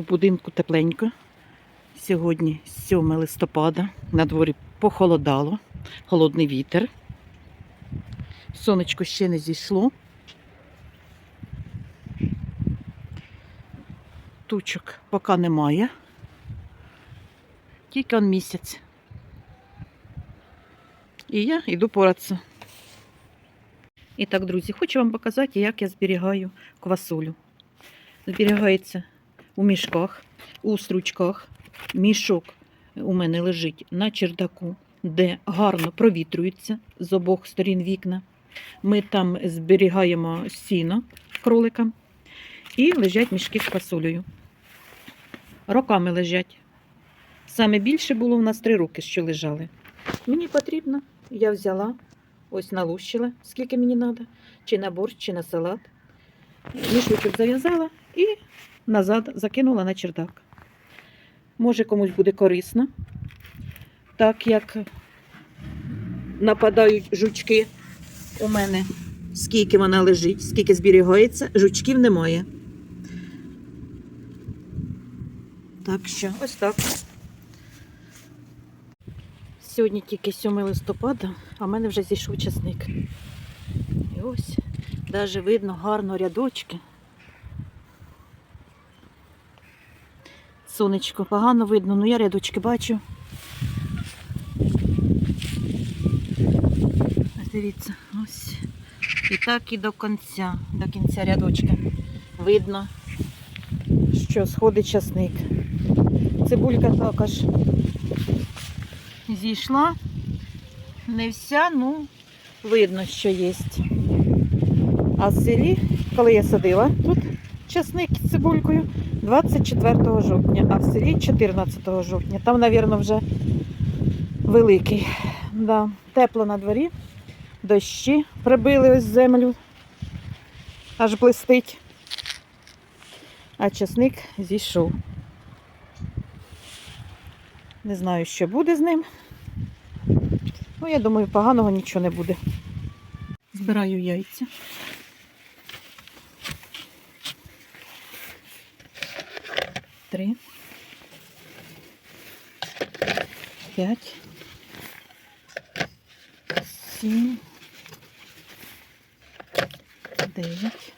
У будинку тепленько. Сьогодні 7 листопада. На дворі похолодало, холодний вітер. Сонечко ще не зійшло. Тучок поки немає. Тільки он місяць. І я йду поратися. І так, друзі, хочу вам показати, як я зберігаю квасолю. Зберігається у мішках, у стручках. Мішок у мене лежить на чердаку, де гарно провітрюється з обох сторін вікна. Ми там зберігаємо сіно кроликам і лежать мішки з квасолею. Роками лежать. Саме більше було у нас три роки, що лежали. Мені потрібно, я взяла, ось налущила, скільки мені треба, чи на борщ, чи на салат. Мішочок зав'язала і назад закинула на чердак. Може, комусь буде корисно, так як нападають жучки у мене, скільки вона лежить, скільки зберігається, жучків немає. Так що, ось так. Сьогодні тільки 7 листопада, а в мене вже зійшов часник. І ось, навіть видно гарно рядочки. Сонечко погано видно, ну я рядочки бачу. Дивіться, ось. І так і до кінця, до кінця рядочка. Видно, що сходить часник. Цибулька також зійшла. Не вся, ну, видно, що є. А в селі, коли я садила тут часник з цибулькою, 24 жовтня, а в селі 14 жовтня. Там, мабуть, вже великий. Да. Тепло на дворі, дощі прибили ось землю, аж блистить. А часник зійшов. Не знаю, що буде з ним. Ну, я думаю, поганого нічого не буде. Збираю яйця. Три. П'ять. Сім. Дев'ять.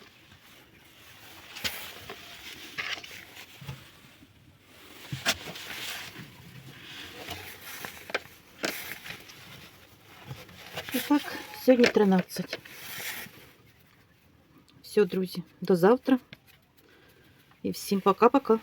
І так, сьогодні 13. Все, друзі, до завтра. І всім пока-пока.